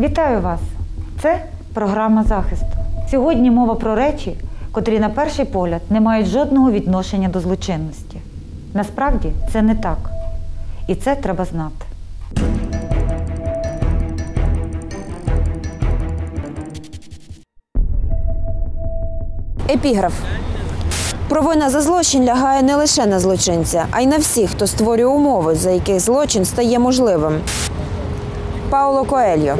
Вітаю вас! Це програма захисту. Сьогодні мова про речі, котрі на перший погляд не мають жодного відношення до злочинності. Насправді це не так. І це треба знати. Епіграф. Провина за злочин лягає не лише на злочинця, а й на всіх, хто створює умови, за яких злочин стає можливим. Пауло Коельо.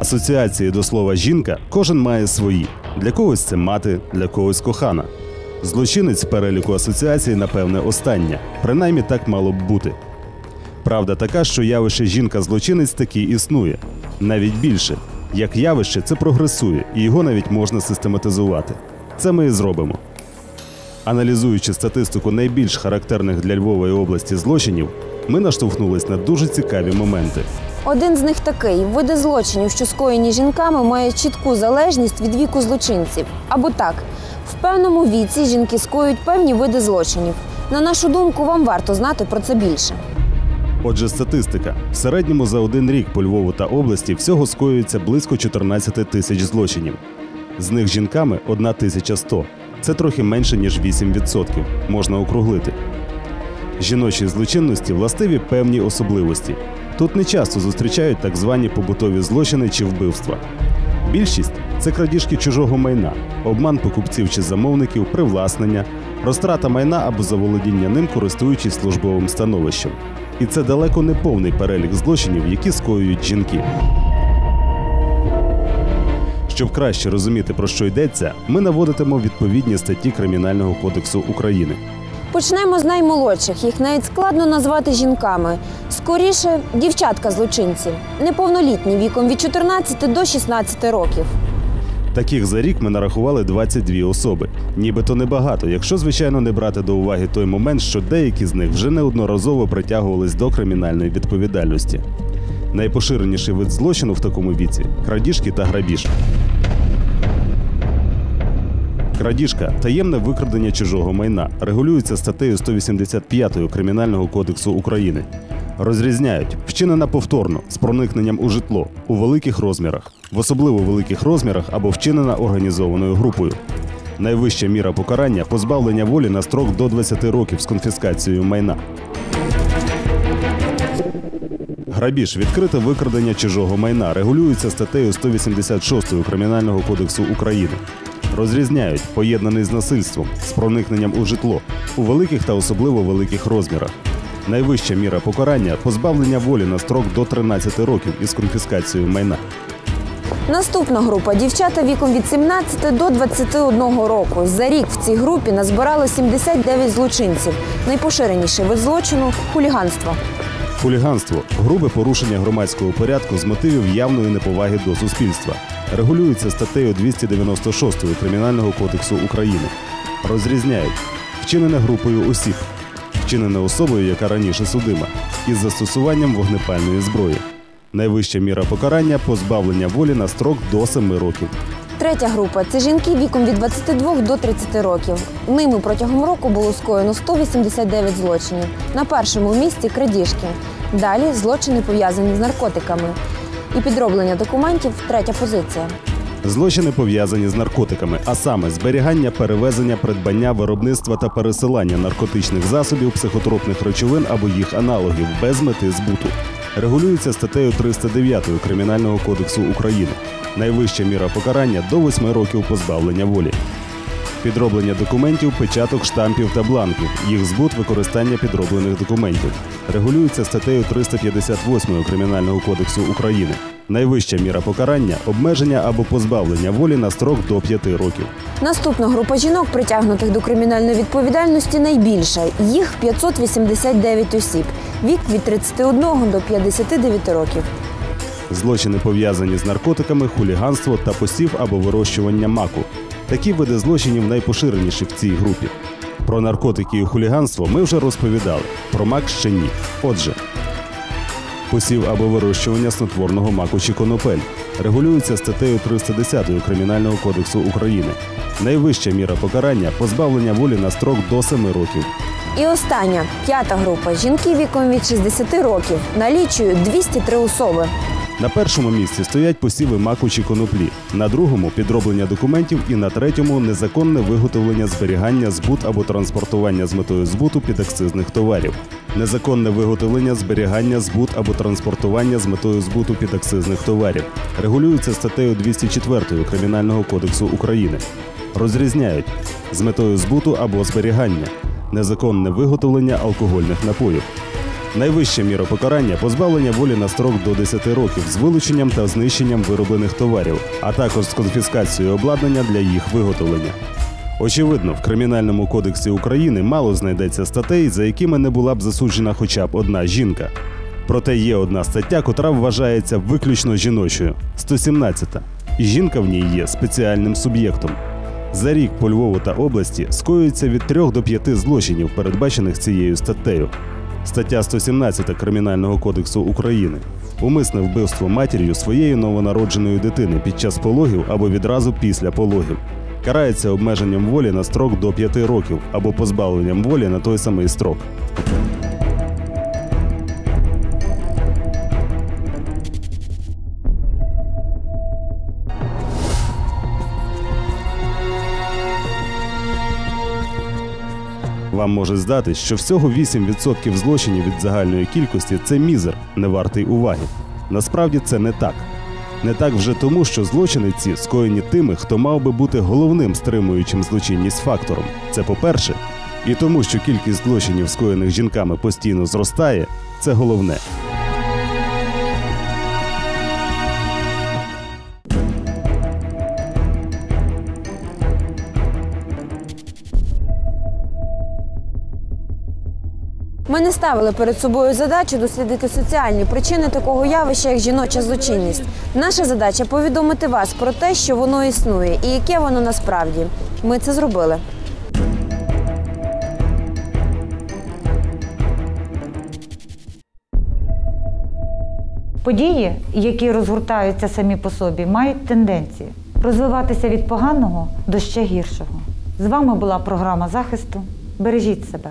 Асоціації до слова жінка кожен має свої. Для когось це мати, для когось кохана. Злочинець переліку асоціацій, напевне, остання. Принаймні так мало б бути. Правда така, що явище жінка-злочинець таки існує. Навіть більше. Як явище, це прогресує, і його навіть можна систематизувати. Це ми і зробимо. Аналізуючи статистику найбільш характерних для Львової області злочинів, ми наштовхнулись на дуже цікаві моменти. Один з них такий: види злочинів, що скоєні жінками, має чітку залежність від віку злочинців. Або так, в певному віці жінки скоюють певні види злочинів. На нашу думку, вам варто знати про це більше. Отже, статистика. В середньому за один рік по Львову та області всього скоюється близько 14 тисяч злочинів. З них жінками 1100. Це трохи менше, ніж 8%. Можна округлити. Жіночій злочинності властиві певні особливості. Тут не часто зустрічають так звані побутові злочини чи вбивства. Більшість це крадіжки чужого майна, обман покупців чи замовників, привласнення, розтрата майна або заволодіння ним, користуючись службовим становищем. І це далеко не повний перелік злочинів, які скоюють жінки. Щоб краще розуміти, про що йдеться, ми наводитимо відповідні статті Кримінального кодексу України. Почнемо з наймолодших. Їх навіть складно назвати жінками. Скоріше, дівчатка-злочинці, неповнолітні віком від 14 до 16 років. Таких за рік ми нарахували 22 особи. Нібито небагато, якщо, звичайно, не брати до уваги той момент, що деякі з них вже неодноразово притягувались до кримінальної відповідальності. Найпоширеніший вид злочину в такому віці крадіжки та грабіж. Крадіжка таємне викрадення чужого майна регулюється статтею 185 Кримінального кодексу України. Розрізняють вчинена повторно з проникненням у житло у великих розмірах, в особливо великих розмірах або вчинена організованою групою. Найвища міра покарання позбавлення волі на строк до 20 років з конфіскацією майна. Грабіж відкрите викрадення чужого майна регулюється статтею 186 Кримінального кодексу України. Розрізняють поєднаний з насильством, з проникненням у житло у великих та особливо великих розмірах. Найвища міра покарання позбавлення волі на строк до 13 років із конфіскацією майна. Наступна група дівчата віком від 17 до 21 року. За рік в цій групі назбирало 79 злочинців. Найпоширеніший вид злочину хуліганство. Хуліганство грубе порушення громадського порядку з мотивів явної неповаги до суспільства. Регулюється статтею 296 Кримінального кодексу України. Розрізняють вчинене групою осіб, вчинене особою, яка раніше судима, із застосуванням вогнепальної зброї. Найвища міра покарання позбавлення волі на строк до 7 років. Третя група це жінки віком від 22 до 30 років. Ними протягом року було скоєно 189 злочинів. На першому місці крадіжки. Далі злочини пов'язані з наркотиками. І підроблення документів третя позиція. Злочини пов'язані з наркотиками, а саме зберігання, перевезення, придбання, виробництва та пересилання наркотичних засобів, психотропних речовин або їх аналогів без мети збуту. Регулюється статтею 309 Кримінального кодексу України. Найвища міра покарання до 8 років позбавлення волі. Підроблення документів, печаток, штампів та бланків, їх збут, використання підроблених документів. Регулюється статтею 358 Кримінального кодексу України. Найвища міра покарання обмеження або позбавлення волі на строк до 5 років. Наступна група жінок, притягнутих до кримінальної відповідальності, найбільша. Їх 589 осіб. Вік від 31 до 59 років. Злочини пов'язані з наркотиками, хуліганство та посів або вирощування маку. Такі види злочинів найпоширеніші в цій групі. Про наркотики і хуліганство ми вже розповідали. Про мак ще ні. Отже, посів або вирощування снотворного маку чи конопель, регулюються статтею 310 Кримінального кодексу України. Найвища міра покарання позбавлення волі на строк до 7 років. І остання п'ята група жінки віком від 60 років налічує 203 особи. На першому місці стоять посіви маку чи коноплі, на другому підроблення документів і на третьому незаконне виготовлення, зберігання, збут або транспортування з метою збуту підакцизних товарів. Незаконне виготовлення, зберігання, збут або транспортування з метою збуту підакцизних товарів регулюється статтею 204 Кримінального кодексу України. Розрізняють з метою збуту або зберігання, незаконне виготовлення алкогольних напоїв. Найвища міра покарання позбавлення волі на строк до 10 років з вилученням та знищенням вироблених товарів, а також з конфіскацією обладнання для їх виготовлення. Очевидно, в Кримінальному кодексі України мало знайдеться статей, за якими не була б засуджена хоча б одна жінка. Проте є одна стаття, котра вважається виключно жіночою 117 і жінка в ній є спеціальним суб'єктом. За рік по Львову та області скоюється від 3 до 5 злочинів, передбачених цією статтею. Стаття 117 Кримінального кодексу України. Умисне вбивство матір'ю своєї новонародженої дитини під час пологів або відразу після пологів. Карається обмеженням волі на строк до 5 років або позбавленням волі на той самий строк. Вам може здатись, що всього 8% злочинів від загальної кількості це мізер, не вартий уваги. Насправді це не так. Не так вже тому, що злочини ці скоєні тими, хто мав би бути головним стримуючим злочинність фактором. Це по-перше. І тому, що кількість злочинів, скоєних жінками, постійно зростає, це головне. Ми не ставили перед собою задачу дослідити соціальні причини такого явища, як жіноча злочинність. Наша задача повідомити вас про те, що воно існує і яке воно насправді. Ми це зробили. Події, які розгортаються самі по собі, мають тенденції розвиватися від поганого до ще гіршого. З вами була програма захисту. Бережіть себе.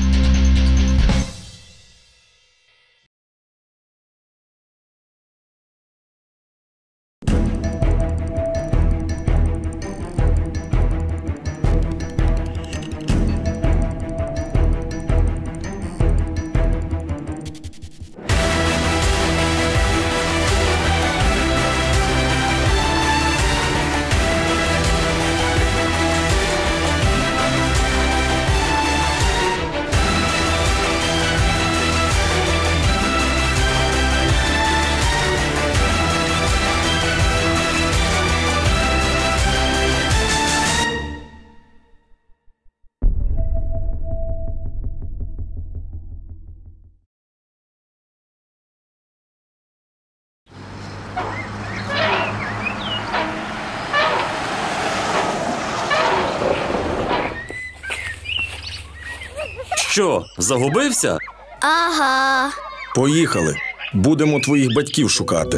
Що, загубився? Ага. Поїхали. Будемо твоїх батьків шукати.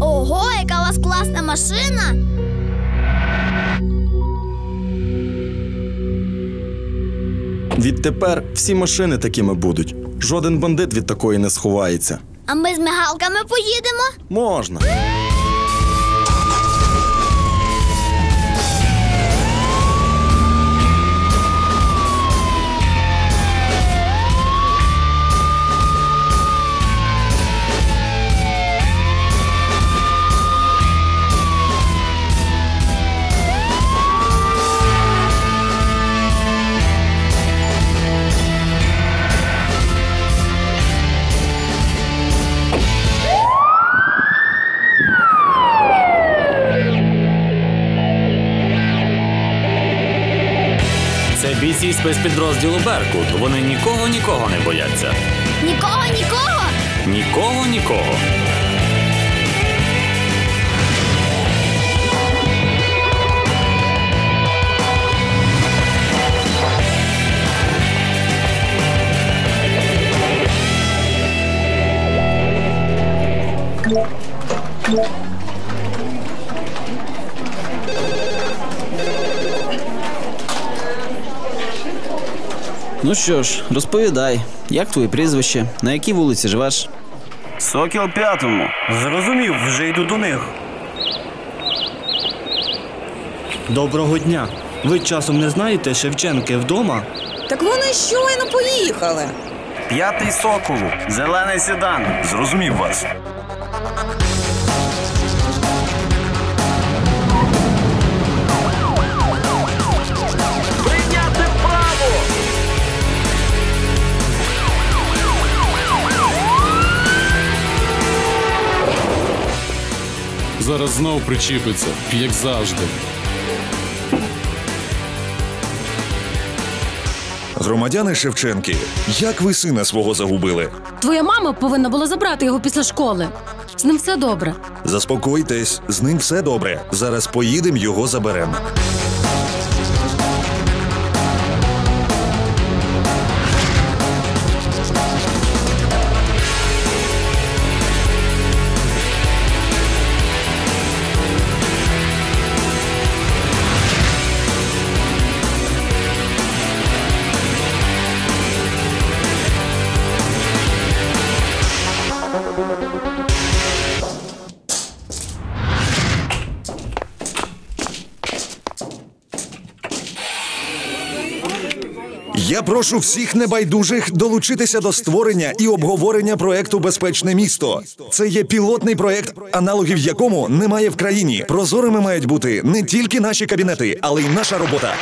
Ого, яка у вас класна машина. Відтепер всі машини такими будуть. Жоден бандит від такої не сховається. А ми з мигалками поїдемо? Можна. Бійці спецпідрозділу Беркут. Вони нікого нікого не бояться. Нікого, нікого. Нікого нікого. Ну що ж, розповідай, як твоє прізвище, на якій вулиці живеш? Сокіл п'ятому. Зрозумів, вже йду до них. Доброго дня. Ви часом не знаєте Шевченки вдома? Так вони щойно поїхали. П'ятий соколу. Зелений седан. Зрозумів вас. Зараз знов причіпиться, як завжди. Громадяни Шевченки, як ви сина свого загубили? Твоя мама повинна була забрати його після школи. З ним все добре. Заспокойтесь, з ним все добре. Зараз поїдемо, його заберемо. Прошу всіх небайдужих долучитися до створення і обговорення проекту Безпечне місто. Це є пілотний проект, аналогів якому немає в країні. Прозорими мають бути не тільки наші кабінети, але й наша робота.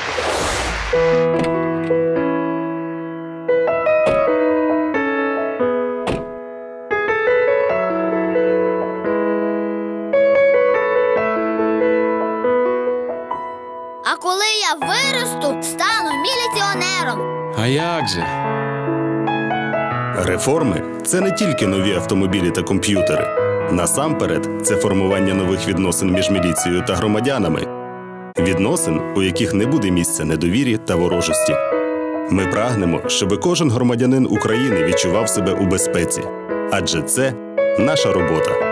Як же? Реформи це не тільки нові автомобілі та комп'ютери. Насамперед, це формування нових відносин між міліцією та громадянами, відносин, у яких не буде місця недовірі та ворожості. Ми прагнемо, щоб кожен громадянин України відчував себе у безпеці, адже це наша робота.